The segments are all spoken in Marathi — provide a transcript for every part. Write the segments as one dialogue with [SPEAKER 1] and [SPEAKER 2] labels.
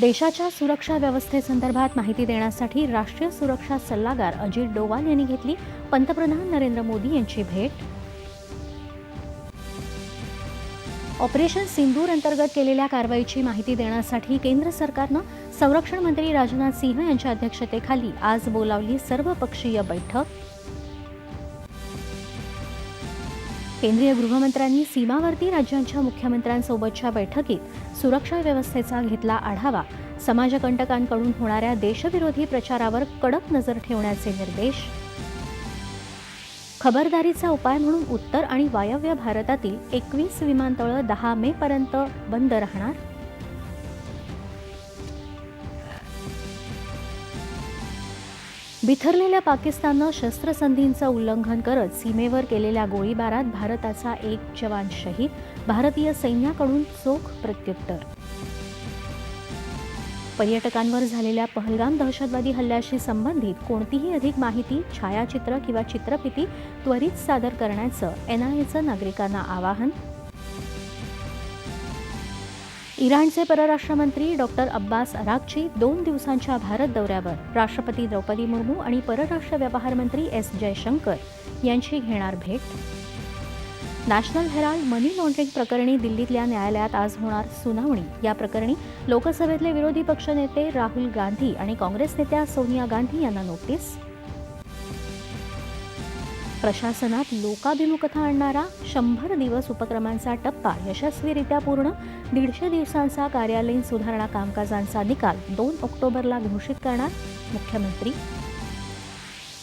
[SPEAKER 1] देशाच्या सुरक्षा व्यवस्थेसंदर्भात माहिती देण्यासाठी राष्ट्रीय सुरक्षा सल्लागार अजित डोवाल यांनी घेतली. पंतप्रधान नरेंद्र मोदी यांची भेट. ऑपरेशन सिंदूर अंतर्गत केलेल्या कारवाईची माहिती देण्यासाठी केंद्र सरकारनं संरक्षण मंत्री राजनाथ सिंह यांच्या अध्यक्षतेखाली आज बोलावली सर्वपक्षीय बैठक. केंद्रीय गृहमंत्र्यांनी सीमावर्ती राज्यांच्या मुख्यमंत्र्यांसोबतच्या बैठकीत सुरक्षा व्यवस्थेचा घेतला आढावा. समाजकंटकांकडून होणाऱ्या देशविरोधी प्रचारावर कडक नजर ठेवण्याचे निर्देश. खबरदारीचा उपाय म्हणून उत्तर आणि वायव्य भारतातील एकवीस विमानतळं दहा मे पर्यंत बंद राहणार? बिथरलेल्या पाकिस्ताननं शस्त्रसंधींचं उल्लंघन करत सीमेवर केलेल्या गोळीबारात भारताचा एक जवान शहीद भारतीय सैन्याकडून चोख प्रत्युत्तर. पर्यटकांवर झालेल्या पहलगाम दहशतवादी हल्ल्याशी संबंधित कोणतीही अधिक माहिती छायाचित्र किंवा चित्रफिती त्वरित सादर करण्याचं एनआयएचं नागरिकांना आवाहन इराणचे परराष्ट्रमंत्री डॉक्टर अब्बास अराकची दोन दिवसांच्या भारत दौऱ्यावर राष्ट्रपती द्रौपदी मुर्मू आणि परराष्ट्र व्यवहार मंत्री एस जयशंकर यांची घेणार भेट. नॅशनल हेराल्ड मनी लॉन्ड्रिंग प्रकरणी दिल्लीतल्या न्यायालयात आज होणार सुनावणी. या प्रकरणी लोकसभेतले विरोधी पक्षनेते राहुल गांधी आणि काँग्रेस नेत्या सोनिया गांधी यांना नोटीस. प्रशासनात लोकाभिमुखता आणणारा शंभर दिवस उपक्रमांचा टप्पा यशस्वीरित्या पूर्ण दीडशे दिवसांचा कार्यालयीन सुधारणा कामकाजांचा निकाल दोन ऑक्टोबरला घोषित करणार मुख्यमंत्री.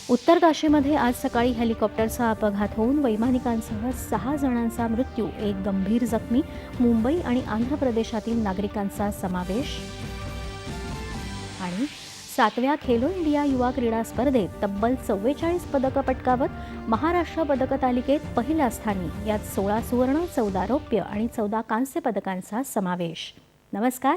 [SPEAKER 1] उत्तर काशीमध्ये आज सकाळी हेलिकॉप्टरचा अपघात होऊन वैमानिकांसह सहा जणांचा मृत्यू एक गंभीर जखमी मुंबई आणि आंध्र प्रदेशातील नागरिकांचा समावेश. आणि सातव्या खेलो इंडिया युवा क्रीडा स्पर्धेत तब्बल चव्वेचाळीस पदकं पटकावत महाराष्ट्र पदक तालिकेत पहिल्या स्थानी. यात सोळा सुवर्ण चौदा रौप्य आणि चौदा कांस्य पदकांचा समावेश. नमस्कार